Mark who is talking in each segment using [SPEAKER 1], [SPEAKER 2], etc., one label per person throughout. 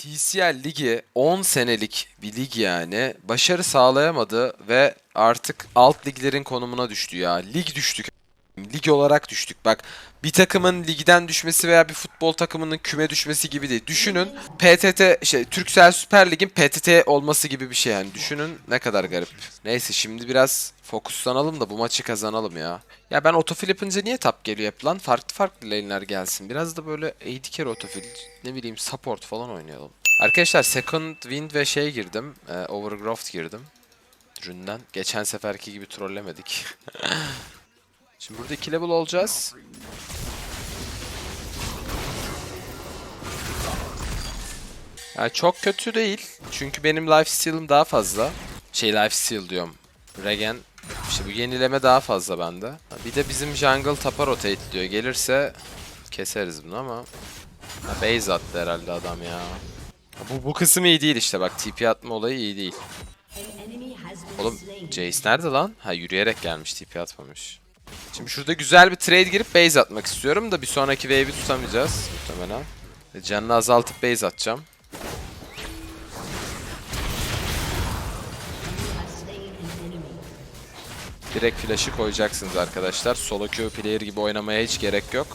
[SPEAKER 1] TCL ligi 10 senelik bir lig yani. Başarı sağlayamadı ve artık alt liglerin konumuna düştü ya. Lig düştük. Lig olarak düştük. Bak bir takımın ligden düşmesi veya bir futbol takımının küme düşmesi gibi değil. Düşünün PTT şey Türksel Süper Lig'in PTT olması gibi bir şey yani. Düşünün ne kadar garip. Neyse şimdi biraz fokuslanalım da bu maçı kazanalım ya. Ya ben otofil yapınca niye tap geliyor hep lan? Farklı farklı lane'ler gelsin. Biraz da böyle AD carry otofil, ne bileyim support falan oynayalım. Arkadaşlar second wind ve şey girdim. E, overgrowth girdim. Ründen. Geçen seferki gibi trollemedik. Şimdi burada 2 level olacağız. Yani çok kötü değil. Çünkü benim life steal'ım daha fazla. Şey life steal diyorum. Regen. İşte bu yenileme daha fazla bende. Bir de bizim jungle tapa rotate diyor. Gelirse keseriz bunu ama. Ha, base attı herhalde adam ya. Bu, bu kısım iyi değil işte bak. TP atma olayı iyi değil. Oğlum Jace nerede lan? Ha yürüyerek gelmiş TP atmamış. Şimdi şurada güzel bir trade girip base atmak istiyorum da bir sonraki wave'i tutamayacağız muhtemelen. E, Canını azaltıp base atacağım. Direkt flash'ı koyacaksınız arkadaşlar. Solo queue player gibi oynamaya hiç gerek yok.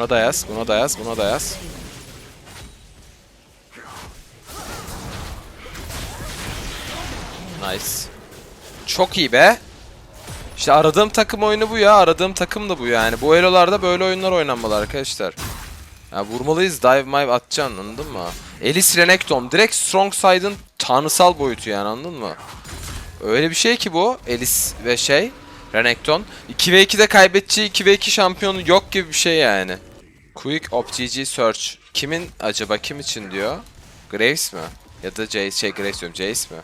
[SPEAKER 1] Buna da yaz, buna da yaz, buna da yaz. Nice. Çok iyi be. İşte aradığım takım oyunu bu ya. Aradığım takım da bu yani. Bu elolarda böyle oyunlar oynanmalı arkadaşlar. Ya vurmalıyız. Dive mive atacaksın anladın mı? Elis Renekton. Direkt strong side'ın tanrısal boyutu yani anladın mı? Öyle bir şey ki bu. Elis ve şey. Renekton. 2 ve 2'de kaybedeceği 2 ve 2 şampiyonu yok gibi bir şey yani. Quick OpGG Search. Kimin acaba kim için diyor? Graves mi? Ya da Jace şey Graves diyorum Jace mi?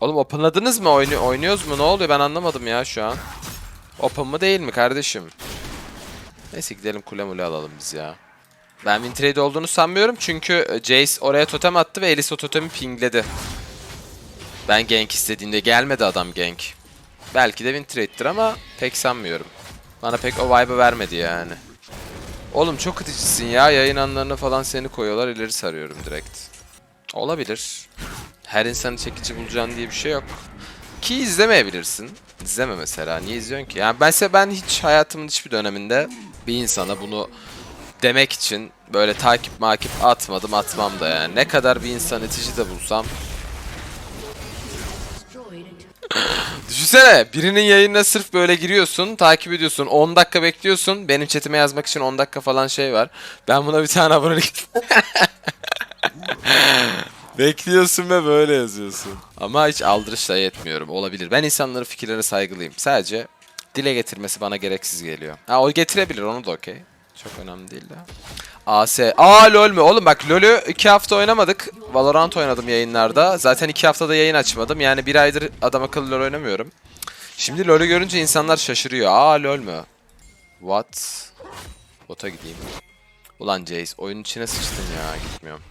[SPEAKER 1] Oğlum openladınız mı? Oynu oynuyoruz mu? Ne oluyor? Ben anlamadım ya şu an. Open mı değil mi kardeşim? Neyse gidelim kule mule alalım biz ya. Ben win olduğunu sanmıyorum çünkü Jace oraya totem attı ve Elis o totemi pingledi. Ben gank istediğinde gelmedi adam gank. Belki de win ama pek sanmıyorum. Bana pek o vibe'ı vermedi yani. Oğlum çok iticisin ya. Yayın anlarına falan seni koyuyorlar. ileri sarıyorum direkt. Olabilir. Her insanı çekici bulacaksın diye bir şey yok. Ki izlemeyebilirsin. İzleme mesela. Niye izliyorsun ki? Yani bense ben hiç hayatımın hiçbir döneminde bir insana bunu demek için böyle takip makip atmadım atmam da yani. Ne kadar bir insan itici de bulsam Düşünsene birinin yayınına sırf böyle giriyorsun, takip ediyorsun, 10 dakika bekliyorsun. Benim chatime yazmak için 10 dakika falan şey var. Ben buna bir tane abonelik... Bekliyorsun ve böyle yazıyorsun. Ama hiç aldırışla yetmiyorum. Olabilir. Ben insanların fikirlerine saygılıyım. Sadece dile getirmesi bana gereksiz geliyor. Ha o getirebilir onu da okey. Çok önemli değil de. AS. Aa LoL mü? Oğlum bak LoL'ü 2 hafta oynamadık. Valorant oynadım yayınlarda. Zaten 2 haftada yayın açmadım. Yani bir aydır adam akıllı LoL oynamıyorum. Şimdi LoL'ü görünce insanlar şaşırıyor. Aa LoL mü? What? Bota gideyim. Ulan Jace oyunun içine sıçtın ya. Gitmiyorum.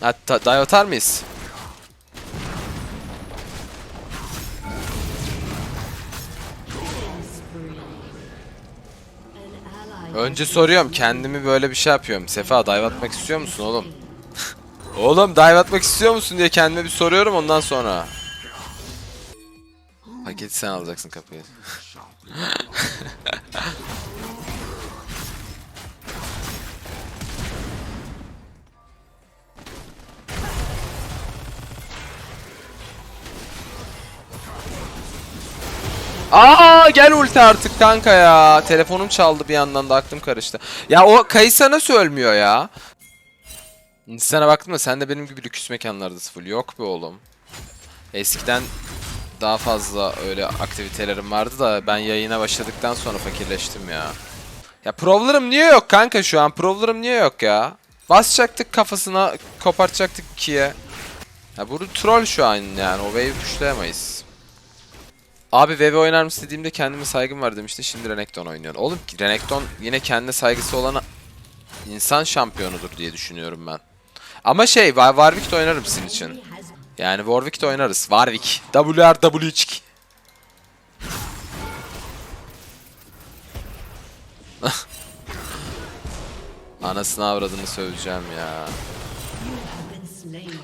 [SPEAKER 1] Hatta dive atar mıyız? Önce soruyorum kendimi böyle bir şey yapıyorum. Sefa dive atmak istiyor musun oğlum? oğlum dive atmak istiyor musun diye kendime bir soruyorum ondan sonra. Paketi sen alacaksın kapıyı. Aa gel ulti artık kanka ya. Telefonum çaldı bir yandan da aklım karıştı. Ya o Kaysa nasıl ölmüyor ya? Sana baktım da sen de benim gibi lüks mekanlardasın full. Yok be oğlum. Eskiden daha fazla öyle aktivitelerim vardı da ben yayına başladıktan sonra fakirleştim ya. Ya provlarım niye yok kanka şu an? Provlarım niye yok ya? Basacaktık kafasına, kopartacaktık ikiye. Ya bu troll şu an yani. O wave'i puşlayamayız. Abi WoW oynar mısın dediğimde kendime saygım var demişti. Şimdi Renekton oynuyor. Oğlum Renekton yine kendine saygısı olan insan şampiyonudur diye düşünüyorum ben. Ama şey War- Warwick de oynarım sizin için. Yani Warwick de oynarız. Warwick. WRW2. Anasını avradını söveceğim ya.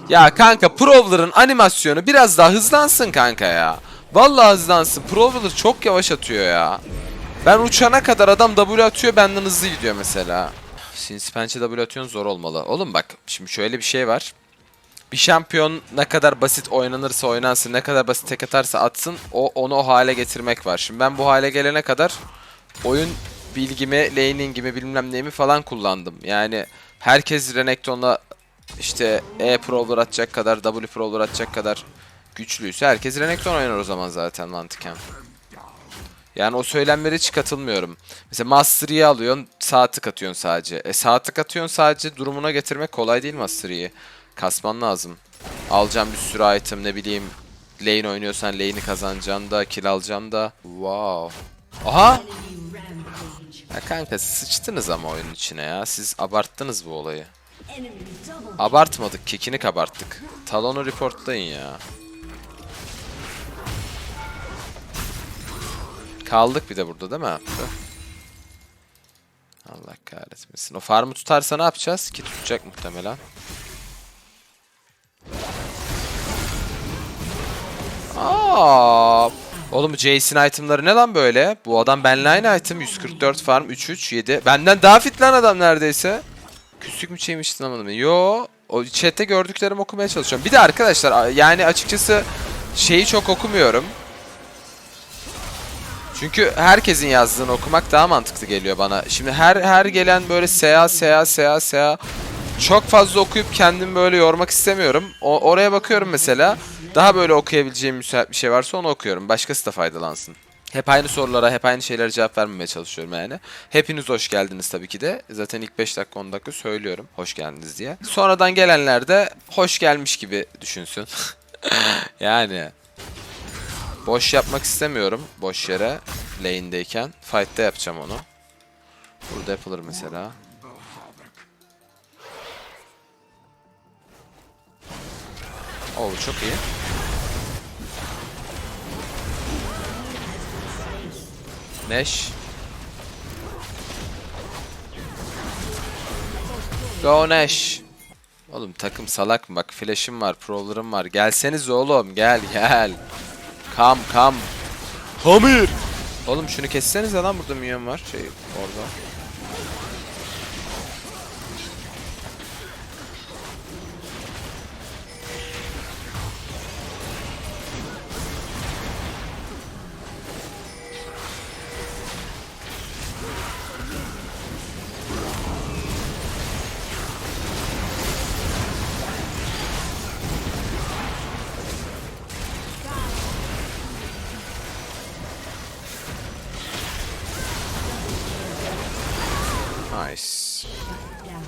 [SPEAKER 1] Ya kanka Prowler'ın animasyonu biraz daha hızlansın kanka ya. Vallahi hızlansın. Prowler çok yavaş atıyor ya. Ben uçana kadar adam W atıyor benden hızlı gidiyor mesela. Since Pençe W atıyorsun zor olmalı. Oğlum bak şimdi şöyle bir şey var. Bir şampiyon ne kadar basit oynanırsa oynansın, ne kadar basit tek atarsa atsın, o onu o hale getirmek var. Şimdi ben bu hale gelene kadar oyun bilgimi, laningimi, bilmem neyimi falan kullandım. Yani herkes Renekton'la işte E Prowler atacak kadar, W Prowler atacak kadar güçlüyse herkes Renekton oynar o zaman zaten mantıken. Yani o söylemlere hiç katılmıyorum. Mesela Master Yi alıyorsun, sağ tık atıyorsun sadece. E sağ tık atıyorsun sadece durumuna getirmek kolay değil Master Yi'yi. Kasman lazım. Alacağım bir sürü item ne bileyim. Lane oynuyorsan lane'i kazanacaksın da, kill alacaksın da. Wow. Aha! Ya kanka sıçtınız ama oyunun içine ya. Siz abarttınız bu olayı. Abartmadık, kekini kabarttık. Talon'u reportlayın ya. Kaldık bir de burada değil mi? Allah kahretmesin. O farmı tutarsa ne yapacağız? Ki tutacak muhtemelen. Aa, Oğlum Jason itemları ne lan böyle? Bu adam benle aynı item. 144 farm 3-3 7. Benden daha fit lan adam neredeyse. Küslük mü şeymiştin anlamadım. Yo. O chatte gördüklerimi okumaya çalışıyorum. Bir de arkadaşlar yani açıkçası şeyi çok okumuyorum. Çünkü herkesin yazdığını okumak daha mantıklı geliyor bana. Şimdi her her gelen böyle sea sea sea sea çok fazla okuyup kendimi böyle yormak istemiyorum. O, oraya bakıyorum mesela. Daha böyle okuyabileceğim müsait bir şey varsa onu okuyorum. Başkası da faydalansın. Hep aynı sorulara, hep aynı şeylere cevap vermemeye çalışıyorum yani. Hepiniz hoş geldiniz tabii ki de. Zaten ilk 5 dakika 10 dakika söylüyorum hoş geldiniz diye. Sonradan gelenler de hoş gelmiş gibi düşünsün. yani boş yapmak istemiyorum boş yere lane'deyken. Fight'ta yapacağım onu. Burada yapılır mesela. Oo çok iyi. Neş. Go Neş. Oğlum takım salak mı? Bak flash'ım var, prowler'ım var. Gelseniz oğlum, gel gel. Kam kam. Hamir. Oğlum şunu kesseniz lan burada minyon var. Şey orada.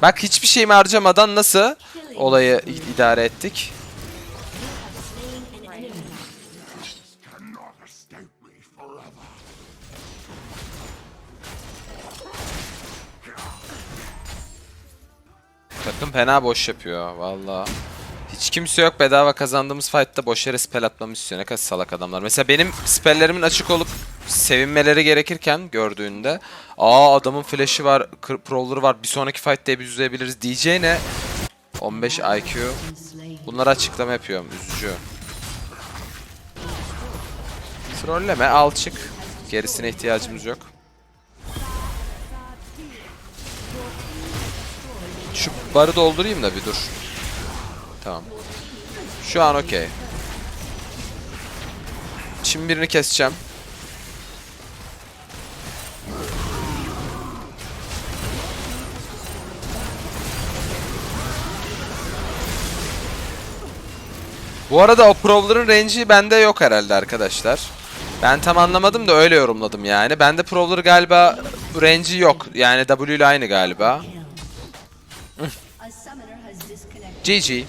[SPEAKER 1] Bak hiçbir şeyimi harcamadan nasıl olayı idare ettik. Takım fena boş yapıyor valla. Hiç kimse yok bedava kazandığımız fight'ta boş yere spell atmamı istiyor. Ne kadar salak adamlar. Mesela benim spellerimin açık olup sevinmeleri gerekirken gördüğünde aa adamın flash'ı var, prowler'ı var. Bir sonraki fight'ta hep yüzleyebiliriz diyeceğine 15 IQ. Bunlara açıklama yapıyorum. Üzücü. Trolleme al çık. Gerisine ihtiyacımız yok. Şu barı doldurayım da bir dur. Tamam. Şu an okey. Şimdi birini keseceğim. Bu arada o Prowler'ın range'i bende yok herhalde arkadaşlar. Ben tam anlamadım da öyle yorumladım yani. Bende Prowler galiba range'i yok. Yani W ile aynı galiba. GG.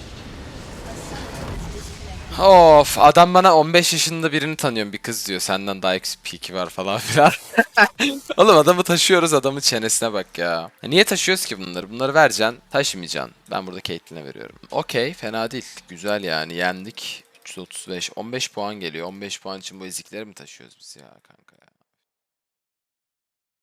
[SPEAKER 1] Of adam bana 15 yaşında birini tanıyorum bir kız diyor senden daha XP2 var falan filan. Oğlum adamı taşıyoruz adamın çenesine bak ya. E Niye taşıyoruz ki bunları? Bunları vereceksin taşımayacaksın. Ben burada Caitlyn'e veriyorum. Okey fena değil. Güzel yani yendik. 335 15 puan geliyor. 15 puan için bu ezikleri mi taşıyoruz biz ya kanka?